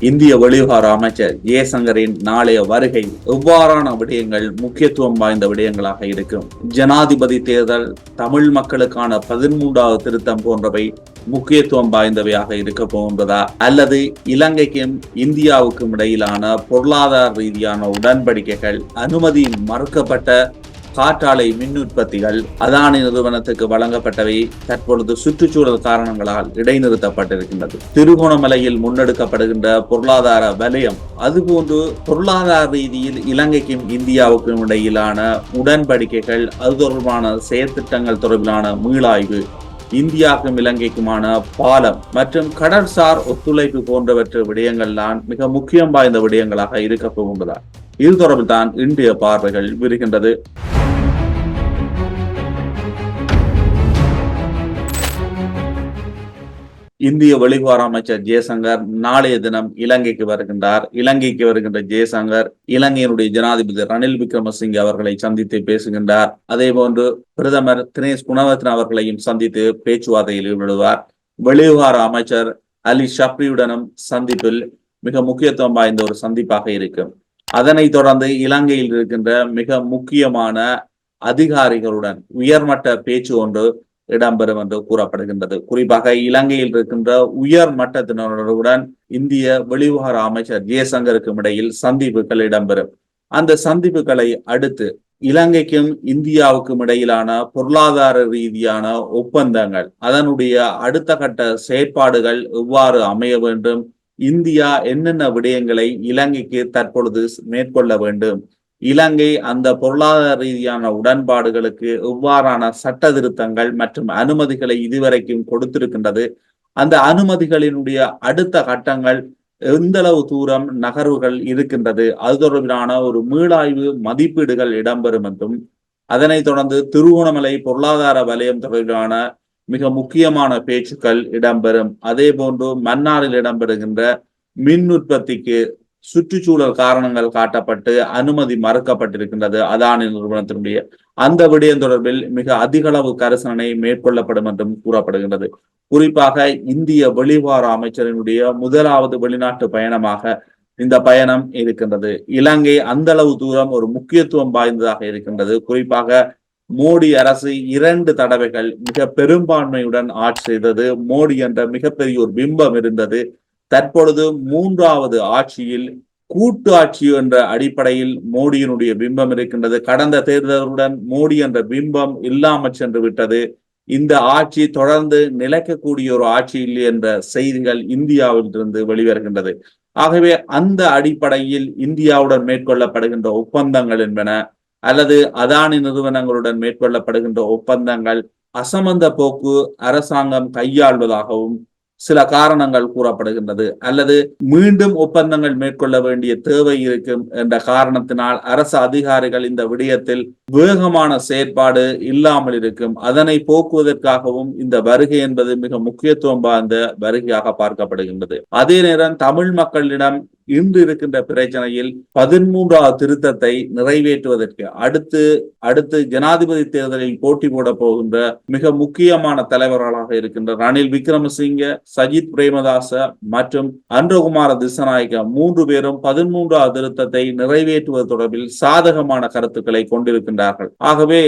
இந்திய வெளிவிவகார அமைச்சர் ஜெயசங்கரின் நாளைய வருகை எவ்வாறான விடயங்கள் முக்கியத்துவம் வாய்ந்த விடயங்களாக இருக்கும்? ஜனாதிபதி தேர்தல் தமிழ் மக்களுக்கான பதிமூன்றாவது திருத்தம் போன்றவை முக்கியத்துவம் வாய்ந்தவையாக இருக்க போகின்றதா? அல்லது இலங்கைக்கும் இந்தியாவுக்கும் இடையிலான பொருளாதார ரீதியான உடன்படிக்கைகள் அனுமதி மறுக்கப்பட்ட காற்றாலை மின் உற்பத்திகள் அதானி நிறுவனத்துக்கு வழங்கப்பட்டவை தற்பொழுது சுற்றுச்சூழல் காரணங்களால் இடைநிறுத்தப்பட்டிருக்கின்றது. திருகோணமலையில் முன்னெடுக்கப்படுகின்ற பொருளாதார வலயம் அதுபோன்று பொருளாதார ரீதியில் இலங்கைக்கும் இந்தியாவுக்கும் இடையிலான உடன்படிக்கைகள் அது தொடர்பான செயற்திட்டங்கள் தொடர்பிலான மீளாய்வு இந்தியாவுக்கும் இலங்கைக்குமான பாலம் மற்றும் கடற்சார் ஒத்துழைப்பு போன்றவற்றை விடயங்கள் தான் மிக முக்கியம் வாய்ந்த விடயங்களாக இருக்க போகின்றதா இது தொடர்பில் தான் இன்றைய பார்வைகள் விரிகின்றது. இந்திய வெளிவார அமைச்சர் ஜெயசங்கர் நாளைய தினம் இலங்கைக்கு வருகின்றார். இலங்கைக்கு வருகின்ற ஜெயசங்கர் இலங்கையினுடைய ஜனாதிபதி ரணில் விக்ரமசிங்கே அவர்களை சந்தித்து பேசுகின்றார். அதே போன்று பிரதமர் தினேஷ் குணவர்த்தன் அவர்களையும் சந்தித்து பேச்சுவார்த்தையில் ஈடுபடுவார். வெளிவிவகார அமைச்சர் அலி ஷப்ரியுடனும் சந்திப்பில் மிக முக்கியத்துவம் வாய்ந்த ஒரு சந்திப்பாக இருக்கும். அதனைத் தொடர்ந்து இலங்கையில் இருக்கின்ற மிக முக்கியமான அதிகாரிகளுடன் உயர்மட்ட பேச்சு ஒன்று இடம்பெறும் என்று கூறப்படுகின்றது. குறிப்பாக இலங்கையில் இருக்கின்ற உயர் மட்டத்தினருடன் இந்திய வெளிவிவகார அமைச்சர் ஜெயசங்கருக்கும் இடையில் சந்திப்புகள் இடம்பெறும். அந்த சந்திப்புகளை அடுத்து இலங்கைக்கும் இந்தியாவுக்கும் இடையிலான பொருளாதார ரீதியான ஒப்பந்தங்கள் அதனுடைய அடுத்த கட்ட செயற்பாடுகள் எவ்வாறு அமைய வேண்டும் இந்தியா என்னென்ன விடயங்களை இலங்கைக்கு தற்பொழுது மேற்கொள்ள வேண்டும் இலங்கை அந்த பொருளாதார ரீதியான உடன்பாடுகளுக்கு எவ்வாறான சட்ட திருத்தங்கள் மற்றும் அனுமதிகளை இதுவரைக்கும் கொடுத்திருக்கின்றது. அந்த அனுமதிகளினுடைய அடுத்த கட்டங்கள் எந்தளவு தூரம் நகர்வுகள் இருக்கின்றது அது தொடர்பிலான ஒரு மீளாய்வு மதிப்பீடுகள் இடம்பெறும் என்றும் அதனைத் தொடர்ந்து திருவோணமலை பொருளாதார வலயம் தொடர்பிலான மிக முக்கியமான பேச்சுக்கள் இடம்பெறும். அதே போன்று மன்னாரில் இடம்பெறுகின்ற மின் உற்பத்திக்கு சுற்றுச்சூழல் காரணங்கள் காட்டப்பட்டு அனுமதி மறுக்கப்பட்டிருக்கின்றது. அதானி நிறுவனத்தினுடைய அந்த விடயம் தொடர்பில் மிக அதிகளவு கரிசனை மேற்கொள்ளப்படும் என்றும் கூறப்படுகின்றது. குறிப்பாக இந்திய வெளிவார அமைச்சரினுடைய முதலாவது வெளிநாட்டு பயணமாக இந்த பயணம் இருக்கின்றது. இலங்கை அந்த அளவு தூரம் ஒரு முக்கியத்துவம் வாய்ந்ததாக இருக்கின்றது. குறிப்பாக மோடி அரசு இரண்டு தடவைகள் மிக பெரும்பான்மையுடன் ஆட்சி செய்தது. மோடி என்ற மிகப்பெரிய ஒரு பிம்பம் இருந்தது. தற்பொழுது மூன்றாவது ஆட்சியில் கூட்டு ஆட்சி என்ற அடிப்படையில் மோடியினுடைய பிம்பம் இருக்கின்றது. கடந்த தேர்தலுடன் மோடி என்ற பிம்பம் இல்லாமல் சென்று விட்டது. இந்த ஆட்சி தொடர்ந்து நிலைக்கக்கூடிய ஒரு ஆட்சி இல்லை என்ற செய்திகள் இந்தியாவில் இருந்து வெளிவருகின்றது. ஆகவே அந்த அடிப்படையில் இந்தியாவுடன் மேற்கொள்ளப்படுகின்ற ஒப்பந்தங்கள் என்பன அல்லது அதானி நிறுவனங்களுடன் மேற்கொள்ளப்படுகின்ற ஒப்பந்தங்கள் அசமந்த போக்கு அரசாங்கம் கையாள்வதாகவும் சில காரணங்கள் கூறப்படுகின்றது. அல்லது மீண்டும் ஒப்பந்தங்கள் மேற்கொள்ள வேண்டிய தேவை இருக்கும் என்ற காரணத்தினால் அரசு அதிகாரிகள் இந்த விடயத்தில் வேகமான செயற்பாடு இல்லாமல் இருக்கும். அதனை போக்குவதற்காகவும் இந்த வருகை என்பது மிக முக்கியத்துவம் வாய்ந்த வருகையாக பார்க்கப்படுகின்றது. அதே நேரம் தமிழ் மக்களிடம் இன்று இருக்கின்ற பிரச்சனையில் பதிமூன்றாவது திருத்தத்தை நிறைவேற்றுவதற்கு அடுத்து அடுத்து ஜனாதிபதி தேர்தலில் போட்டி போட போகின்ற மிக முக்கியமான தலைவர்களாக இருக்கின்ற ரணில் விக்ரமசிங்க சஜித் பிரேமதாச மற்றும் அன்றகுமார திசநாயக மூன்று பேரும் பதிமூன்றாவது திருத்தத்தை நிறைவேற்றுவது தொடர்பில் சாதகமான கருத்துக்களை கொண்டிருக்கின்றார்கள். ஆகவே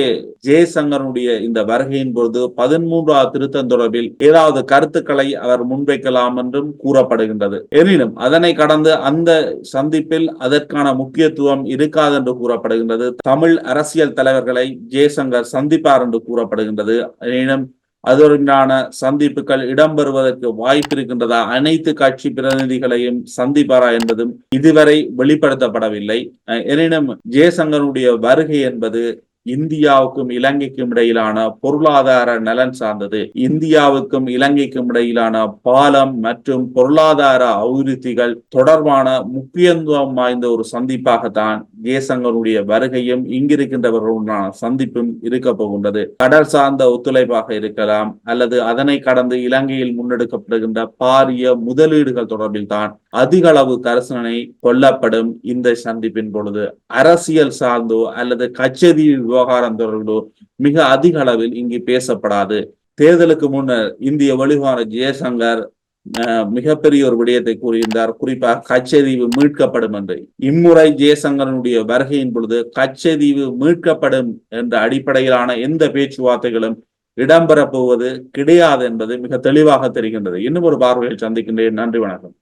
ஜெயசங்கருடைய இந்த வருகையின் பொழுது பதிமூன்றாவது திருத்தம் தொடர்பில் ஏதாவது கருத்துக்களை அவர் முன்வைக்கலாம் என்றும் கூறப்படுகின்றது. எனினும் அதனை கடந்து அந்த சந்திப்பில் அதற்கான முக்கியத்துவம் இருக்காது என்று கூறப்படுகின்றது. தமிழ் அரசியல் தலைவர்களை ஜெயசங்கர் சந்திப்பார் என்று கூறப்படுகின்றது. எனினும் அதற்கான சந்திப்புகள் இடம்பெறுவதற்கு வாய்ப்பு இருக்கின்றதா? அனைத்து கட்சி பிரதிநிதிகளையும் சந்திப்பாரா என்பதும் இதுவரை வெளிப்படுத்தப்படவில்லை. எனினும் ஜெயசங்கருடைய வருகை என்பது இந்தியாவுக்கும் இலங்கைக்கும் இடையிலான பொருளாதார நலன் சார்ந்தது. இந்தியாவுக்கும் இலங்கைக்கும் இடையிலான பாலம் மற்றும் பொருளாதார அபிவிருத்திகள் தொடர்பான முக்கியத்துவம் வாய்ந்த ஒரு சந்திப்பாகத்தான் ஜெயசங்கருடைய வருகையும் இங்கிருக்கின்றவர்களுடனான சந்திப்பும் இருக்க போகின்றது. கடல் சார்ந்த ஒத்துழைப்பாக இருக்கலாம் அல்லது அதனை கடந்து இலங்கையில் முன்னெடுக்கப்படுகின்ற பாரிய முதலீடுகள் தொடர்பில் தான் அதிக அளவு கரசனை கொல்லப்படும் இந்த சந்திப்பின் பொழுது அரசியல் சார்ந்தோ அல்லது கச்சேரி விவகாரம் தொடர்போ மிக அதிக அளவில் இங்கு பேசப்படாது. தேர்தலுக்கு முன்னர் இந்திய வெளிவார ஜெயசங்கர் மிகப்பெரிய ஒரு விடயத்தை கூறியிருந்தார். குறிப்பாக கச்சதீவு மீட்கப்படும் என்று. இம்முறை ஜெயசங்கரனுடைய வருகையின் பொழுது கச்சதீவு மீட்கப்படும் என்ற அடிப்படையிலான எந்த பேச்சுவார்த்தைகளும் இடம்பெறப் போவது கிடையாது என்பது மிக தெளிவாக தெரிகின்றது. இன்னும் ஒரு பார்வையில் சந்திக்கின்றேன். நன்றி வணக்கம்.